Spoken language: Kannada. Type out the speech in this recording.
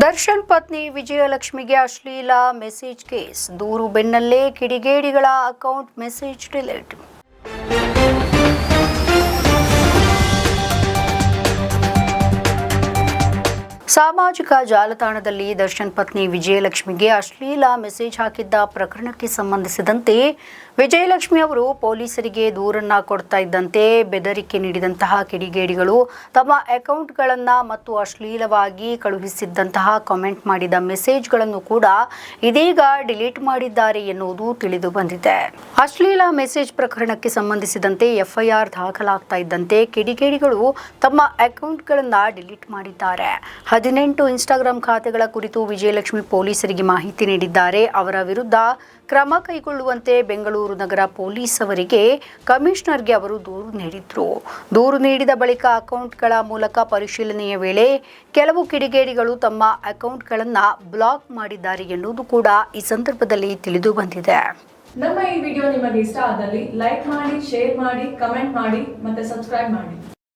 ದರ್ಶನ್ ಪತ್ನಿ ವಿಜಯಲಕ್ಷ್ಮಿಗೆ ಅಶ್ಲೀಲ ಮೆಸೇಜ್ ಕೇಸ್. ದೂರು ಬೆನ್ನಲ್ಲೇ ಕಿಡಿಗೇಡಿಗಳ ಅಕೌಂಟ್ ಮೆಸೇಜ್ ಡಿಲೀಟ್ ಸಾಮಾಜಿಕ ಜಾಲತಾಣದಲ್ಲಿ ದರ್ಶನ್ ಪತ್ನಿ ವಿಜಯಲಕ್ಷ್ಮಿಗೆ ಅಶ್ಲೀಲ ಮೆಸೇಜ್ ಹಾಕಿದ್ದ ಪ್ರಕರಣಕ್ಕೆ ಸಂಬಂಧಿಸಿದಂತೆ ವಿಜಯಲಕ್ಷ್ಮಿ ಅವರು ಪೊಲೀಸರಿಗೆ ದೂರನ್ನ ಕೊಡ್ತಾ ಇದ್ದಂತೆ ಬೆದರಿಕೆ ನೀಡಿದಂತಹ ಕಿಡಿಗೇಡಿಗಳು ತಮ್ಮ ಅಕೌಂಟ್ಗಳನ್ನು ಮತ್ತು ಅಶ್ಲೀಲವಾಗಿ ಕಳುಹಿಸಿದ್ದಂತಹ ಕಾಮೆಂಟ್ ಮಾಡಿದ ಮೆಸೇಜ್ಗಳನ್ನು ಕೂಡ ಇದೀಗ ಡಿಲೀಟ್ ಮಾಡಿದ್ದಾರೆ ಎನ್ನುವುದು ತಿಳಿದು ಬಂದಿದೆ. ಅಶ್ಲೀಲ ಮೆಸೇಜ್ ಪ್ರಕರಣಕ್ಕೆ ಸಂಬಂಧಿಸಿದಂತೆ ಎಫ್ಐಆರ್ ದಾಖಲಾಗ್ತಾ ಇದ್ದಂತೆ ಕಿಡಿಗೇಡಿಗಳು ತಮ್ಮ ಅಕೌಂಟ್ಗಳನ್ನು ಡಿಲೀಟ್ ಮಾಡಿದ್ದಾರೆ. ಹದಿನೆಂಟು ಇನ್ಸ್ಟಾಗ್ರಾಂ ಖಾತೆಗಳ ಕುರಿತು ವಿಜಯಲಕ್ಷ್ಮಿ ಪೊಲೀಸರಿಗೆ ಮಾಹಿತಿ ನೀಡಿದ್ದಾರೆ. ಅವರ ವಿರುದ್ಧ ಕ್ರಮ ಕೈಗೊಳ್ಳುವಂತೆ ಬೆಂಗಳೂರು ನಗರ ಪೊಲೀಸ್ ಅವರಿಗೆ ಕಮಿಷನರ್ಗೆ ಅವರು ದೂರು ನೀಡಿದ್ರು. ದೂರು ನೀಡಿದ ಬಳಿಕ ಅಕೌಂಟ್ಗಳ ಮೂಲಕ ಪರಿಶೀಲನೆಯ ವೇಳೆ ಕೆಲವು ಕಿಡಿಗೇಡಿಗಳು ತಮ್ಮ ಅಕೌಂಟ್ಗಳನ್ನು ಬ್ಲಾಕ್ ಮಾಡಿದ್ದಾರೆ ಎನ್ನುವುದು ಕೂಡ ಈ ಸಂದರ್ಭದಲ್ಲಿ ತಿಳಿದು ಬಂದಿದೆ. ನಮ್ಮ ಈ ವಿಡಿಯೋ ನಿಮಗೆ ಇಷ್ಟ ಆದಲ್ಲಿ ಲೈಕ್ ಮಾಡಿ, ಶೇರ್ ಮಾಡಿ, ಕಮೆಂಟ್ ಮಾಡಿ ಮತ್ತೆ ಸಬ್ಸ್ಕ್ರೈಬ್ ಮಾಡಿ.